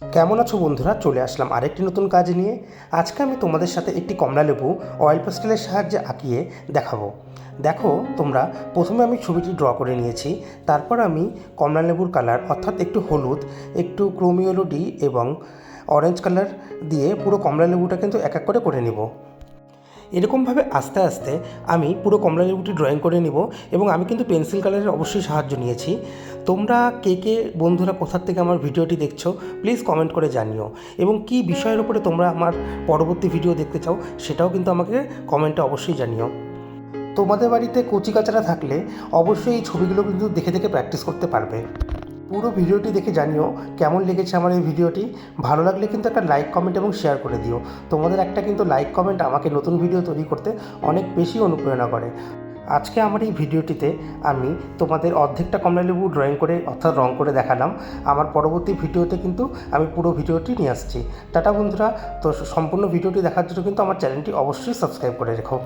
কেমন আছো বন্ধুরা? চলে আসলাম আরেকটি নতুন কাজ নিয়ে। আজকে আমি তোমাদের সাথে একটি কমলা লেবু অয়েল পেস্টেলের সাহায্যে আঁকিয়ে দেখাবো। দেখো, তোমরা প্রথমে আমি ছবিটি ড্র করে নিয়েছি। তারপর আমি কমলা লেবুর কালার অর্থাৎ একটু হলুদ, একটু ক্রোমিওলো ডি এবং অরেঞ্জ কালার দিয়ে পুরো কমলা লেবুটা কিন্তু এক এক করে করে নেব। এরকমভাবে আস্তে আস্তে আমি পুরো কমলা লেবুটি ড্রয়িং করে নিব এবং আমি কিন্তু পেন্সিল কালারের অবশ্যই সাহায্য নিয়েছি। তোমরা কে কে বন্ধুরা কোথার থেকে আমার ভিডিওটি দেখছ প্লিজ কমেন্ট করে জানিও। এবং কি বিষয়ের উপরে তোমরা আমার পরবর্তী ভিডিও দেখতে চাও, সেটাও কিন্তু আমাকে কমেন্টে অবশ্যই জানিও। তোমাদের বাড়িতে কচি কাচারা থাকলে অবশ্যই এই ছবিগুলো কিন্তু দেখে দেখে প্র্যাকটিস করতে পারবে। পুরো ভিডিওটি দেখে জানিও কেমন লেগেছে আমার এই ভিডিওটি ভালো লাগলে কিন্তু একটা লাইক কমেন্ট এবং শেয়ার করে দিও। তোমাদের একটা কিন্তু লাইক কমেন্ট আমাকে নতুন ভিডিও তৈরি করতে অনেক বেশি অনুপ্রেরণা করে। আজকে আমার এই ভিডিওটিতে আমি তোমাদের অর্ধেকটা কমলালেবু ড্রয়িং করে, অর্থাৎ রং করে দেখালাম। আমার পরবর্তী ভিডিওতে কিন্তু আমি পুরো ভিডিওটি নিয়ে আসছি। টাটা বন্ধুরা, তো সম্পূর্ণ ভিডিওটি দেখার জন্য কিন্তু আমার চ্যানেলটি অবশ্যই সাবস্ক্রাইব করে রেখো।